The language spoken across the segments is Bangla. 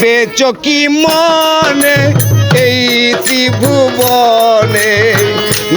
বেচ কি মনে এই ত্রিভুবনে?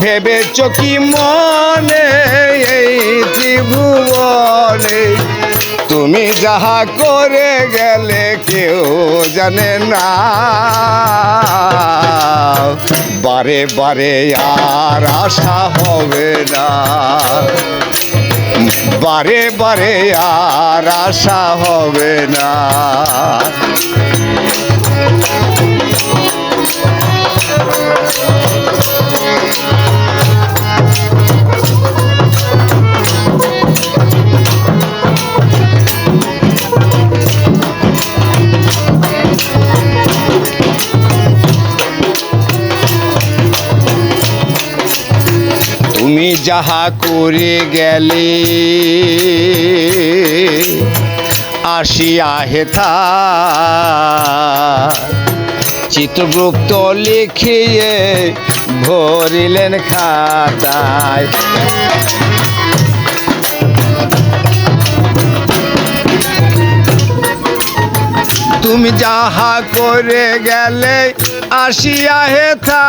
ভেবেছ কি মনে এই ত্রিভুবনে? তুমি যাহা করে গেলে কেউ জানে না। বারে বারে আর আশা হবে না। বারে বারে আর আশা হবে না। তুমি যাহা করে গেলে, আসিয়া হেথা। চিত্রগুপ্ত লিখিয়ে ভরিলেন খাতায়। তুমি যাহা করে গেলে, আসিয়া হেথা।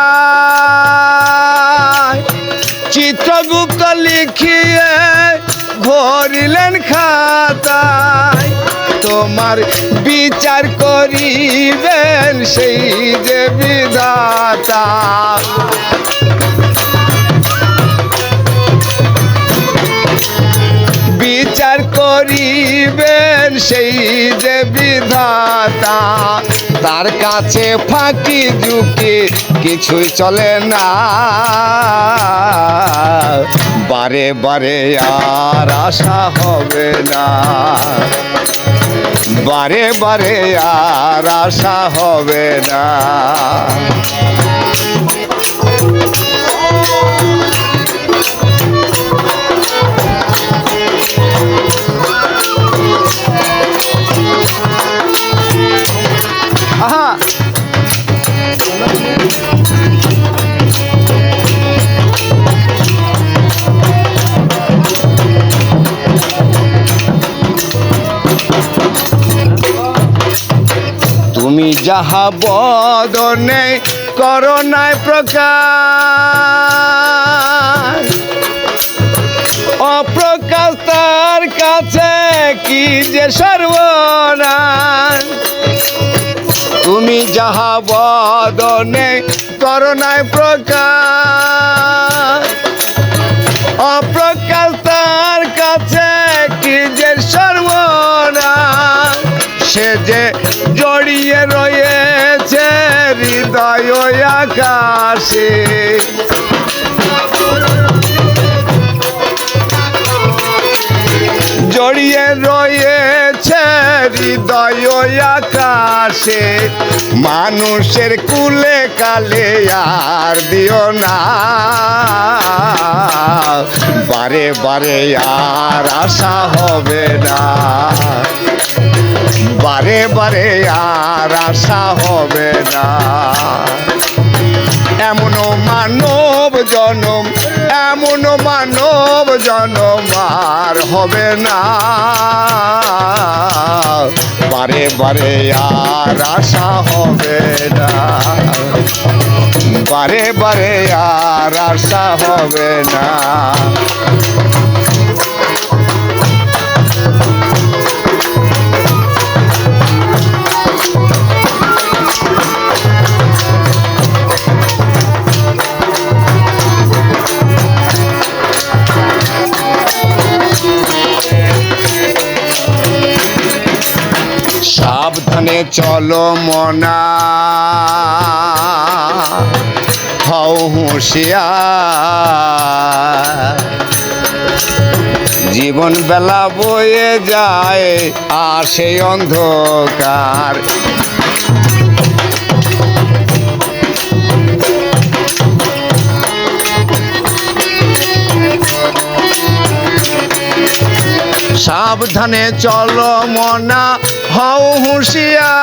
চিত্রগুপ্ত লিখিয়ে ভরিলেন খাতায়, তোমার বিচার করিবেন সেই যে বিধাতা। বিচার করিবেন সেই যে বিধাতা। তার কাছে ফাঁকি ঝুঁকি কিছুই চলে না। বারে বারে আর আশা হবে না। বারে বারে আর আশা হবে না। যাহা বদনে করোনায় প্রকাশ। অপ্রকাশ তার কাছে কি যে সর্বনাশ। তুমি যাহা বদনে করোনায় প্রকাশ। অপ্রকাশ আকাশে জড়িয়ে রয়েছে হৃদয় আকাশে, মানুষের কুলে কালে আর দিও না। বারে বারে আর আশা হবে না। বারে বারে আর আশা হবে না। এমন মানব জনম, এমন মানব জনম আর হবে না। বারে বারে আর আশা হবে না। বারে বারে আর আশা হবে না। চলো মনা। হও হুঁশিয়া জীবন বেলা বয়ে যায় আর সেই অন্ধকার। সাবধানে চল মনা, হও হুঁশিয়া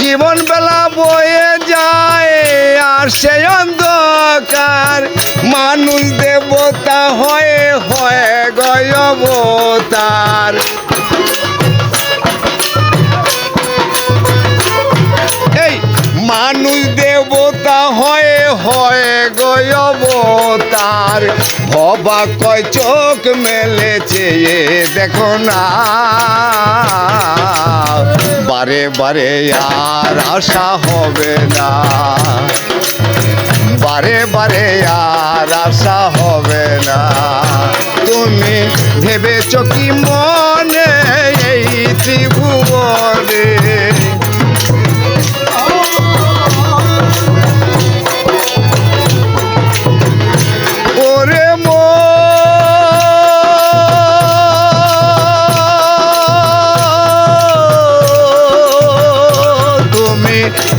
জীবন বেলা বয়ে যায়, আর সে অন্ধকার মানুষ দেবতা হয়ে হয়ে গয়বতার মানুষ দেবতা হয়ে হয়ে গয়ব ভবা কয় চোখ মেলেছে দেখো না। বারে বারে আর আশা হবে না। বারে বারে আর আশা হবে না। তুমি ভেবেছ কি মনে এই ত্রিভুবনে?